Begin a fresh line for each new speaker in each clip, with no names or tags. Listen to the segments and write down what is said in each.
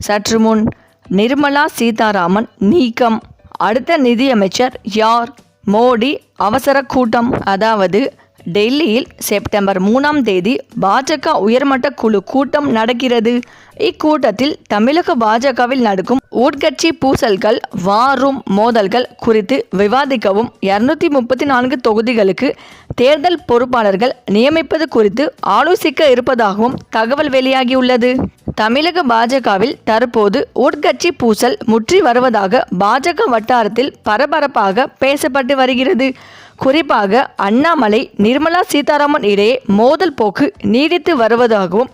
சற்று முன் நிர்மலா சீதாராமன் நீக்கம். அடுத்த நிதியமைச்சர் யார்? மோடி அவசர கூட்டம். அதாவது டெல்லியில் செப்டம்பர் மூணாம் தேதி பாஜக உயர்மட்ட குழு கூட்டம் நடக்கிறது. இக்கூட்டத்தில் தமிழக பாஜகவில் நடக்கும் உட்கட்சி பூசல்கள் வாரும் மோதல்கள் குறித்து விவாதிக்கவும் இருநூத்தி முப்பத்தி நான்கு தொகுதிகளுக்கு தேர்தல் பொறுப்பாளர்கள் நியமிப்பது குறித்து ஆலோசிக்க இருப்பதாகவும் தகவல் வெளியாகியுள்ளது. தமிழக பாஜகவில் தற்போது உட்கட்சி பூசல் முற்றி வருவதாக பாஜக வட்டாரத்தில் பரபரப்பாக பேசப்பட்டு வருகிறது. குறிப்பாக அண்ணாமலை நிர்மலா சீதாராமன் இடையே மோதல் போக்கு நீடித்து வருவதாகவும்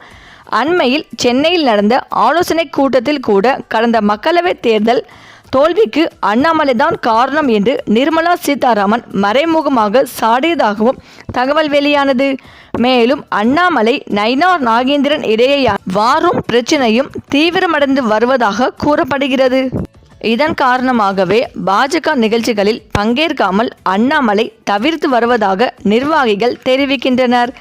அண்மையில் சென்னையில் நடந்த ஆலோசனை கூட்டத்தில் கூட கடந்த மக்களவைத் தேர்தல் தோல்விக்கு அண்ணாமலை தான் காரணம் என்று நிர்மலா சீதாராமன் மறைமுகமாக சாடியதாகவும் தகவல் வெளியானது. மேலும் அண்ணாமலை நைனார் நாகேந்திரன் இடையே வாரும் பிரச்சனையும் தீவிரமடைந்து வருவதாக கூறப்படுகிறது. இதன் காரணமாகவே பாஜக நிகழ்ச்சிகளில் பங்கேற்காமல் அண்ணாமலை தவிர்த்து வருவதாக நிர்வாகிகள் தெரிவிக்கின்றனர்.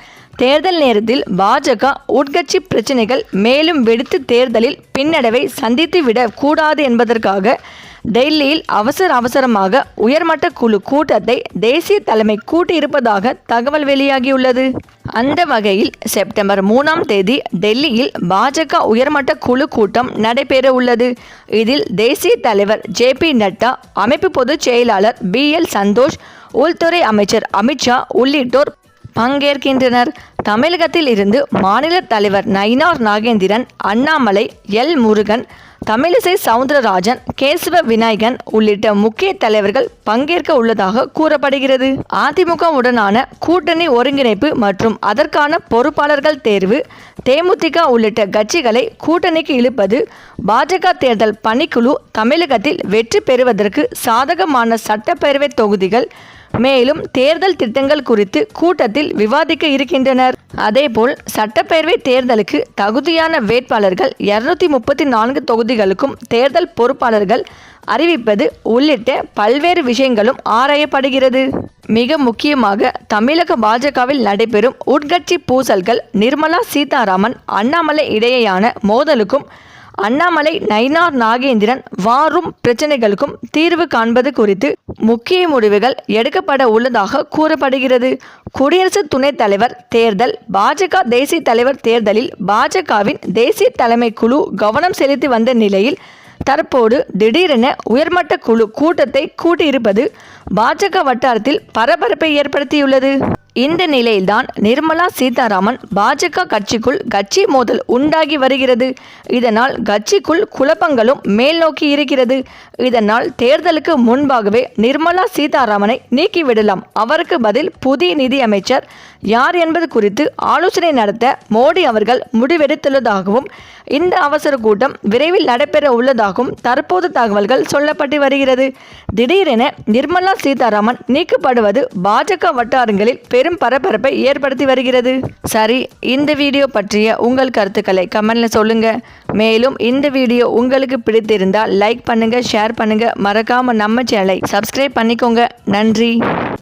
தேர்தல் நேரத்தில் பாஜக உட்கட்சி பிரச்சினைகள் மேலும் வெடித்து தேர்தலில் பின்னடைவை சந்தித்துவிடக் கூடாது என்பதற்காக டெல்லியில் அவசர அவசரமாக உயர்மட்ட குழு கூட்டத்தை தேசிய தலைமை கூட்டியிருப்பதாக தகவல் வெளியாகியுள்ளது. அந்த வகையில் செப்டம்பர் மூணாம் தேதி டெல்லியில் பாஜக உயர்மட்ட குழு கூட்டம் நடைபெற உள்ளது இதில் தேசிய தலைவர் ஜே பி நட்டா அமைப்பு பொதுச் செயலாளர் பி எல் சந்தோஷ் உள்துறை அமைச்சர் அமித்ஷா உள்ளிட்டோர் பங்கேற்கின்றனர். தமிழகத்தில் இருந்து மாநில தலைவர் நயினார் நாகேந்திரன் அண்ணாமலை எல். முருகன் தமிழிசை சவுந்தரராஜன் கேசவ விநாயகன் உள்ளிட்ட முக்கிய தலைவர்கள் பங்கேற்க உள்ளதாக கூறப்படுகிறது. அதிமுகவுடனான கூட்டணி ஒருங்கிணைப்பு மற்றும் அதற்கான பொறுப்பாளர்கள் தேர்வு தேமுதிக உள்ளிட்ட கட்சிகளை கூட்டணிக்கு இழுப்பது பாஜக தேர்தல் பணிக்குழு தமிழகத்தில் வெற்றி பெறுவதற்கு சாதகமான சட்டப்பேரவை தொகுதிகள் மேலும் தேர்தல் திட்டங்கள் குறித்து கூட்டத்தில் விவாதிக்க இருக்கின்றனர். அதேபோல் சட்டப்பேரவை தேர்தலுக்கு தகுதியான வேட்பாளர்கள் இருநூத்தி முப்பத்தி நான்கு தொகுதிகளுக்கும் தேர்தல் பொறுப்பாளர்கள் அறிவிப்பது உள்ளிட்ட பல்வேறு விஷயங்களும் ஆராயப்படுகிறது. மிக முக்கியமாக தமிழக பாஜகவில் நடைபெறும் உட்கட்சி பூசல்கள் நிர்மலா சீதாராமன் அண்ணாமலை இடையேயான மோதலுக்கும் அண்ணாமலை நயினார் நாகேந்திரன் வாரும் பிரச்சனைகளுக்கும் தீர்வு காண்பது குறித்து முக்கிய முடிவுகள் எடுக்கப்பட உள்ளதாக கூறப்படுகிறது. குடியரசு துணைத் தலைவர் தேர்தல் பாஜக தேசிய தலைவர் தேர்தலில் பாஜகவின் தேசிய தலைமை குழு கவனம் செலுத்தி வந்த நிலையில் தற்போது திடீரென உயர்மட்ட குழு கூட்டத்தை கூட்டியிருப்பது பாஜக வட்டாரத்தில் பரபரப்பை ஏற்படுத்தியுள்ளது. இந்த நிலையில்தான் நிர்மலா சீதாராமன் பாஜக கட்சிக்குள் கட்சி மோதல் உண்டாகி வருகிறது. இதனால் கட்சிக்குள் குழப்பங்களும் மேல் நோக்கி இருக்கிறது. இதனால் தேர்தலுக்கு முன்பாகவே நிர்மலா சீதாராமனை நீக்கிவிடலாம் அவருக்கு பதில் புதிய நிதி அமைச்சர் யார் என்பது குறித்து ஆலோசனை நடத்த மோடி அவர்கள் முடிவெடுத்துள்ளதாகவும் இந்த அவசர கூட்டம் விரைவில் நடைபெற உள்ளதாகவும் தற்போது தகவல்கள் சொல்லப்பட்டு வருகிறது. திடீரென நிர்மலா சீதாராமன் நீக்கப்படுவது பாஜக வட்டாரங்களில் பெரும் பரபரப்பை ஏற்படுத்தி வருகிறது. சரி இந்த வீடியோ பற்றிய உங்கள் கருத்துக்களை கமெண்ட்ல சொல்லுங்க. மேலும் இந்த வீடியோ உங்களுக்கு பிடித்திருந்தால் லைக் பண்ணுங்க ஷேர் பண்ணுங்க. மறக்காம நம்ம சேனலை சப்ஸ்கிரைப் பண்ணிக்கோங்க. நன்றி.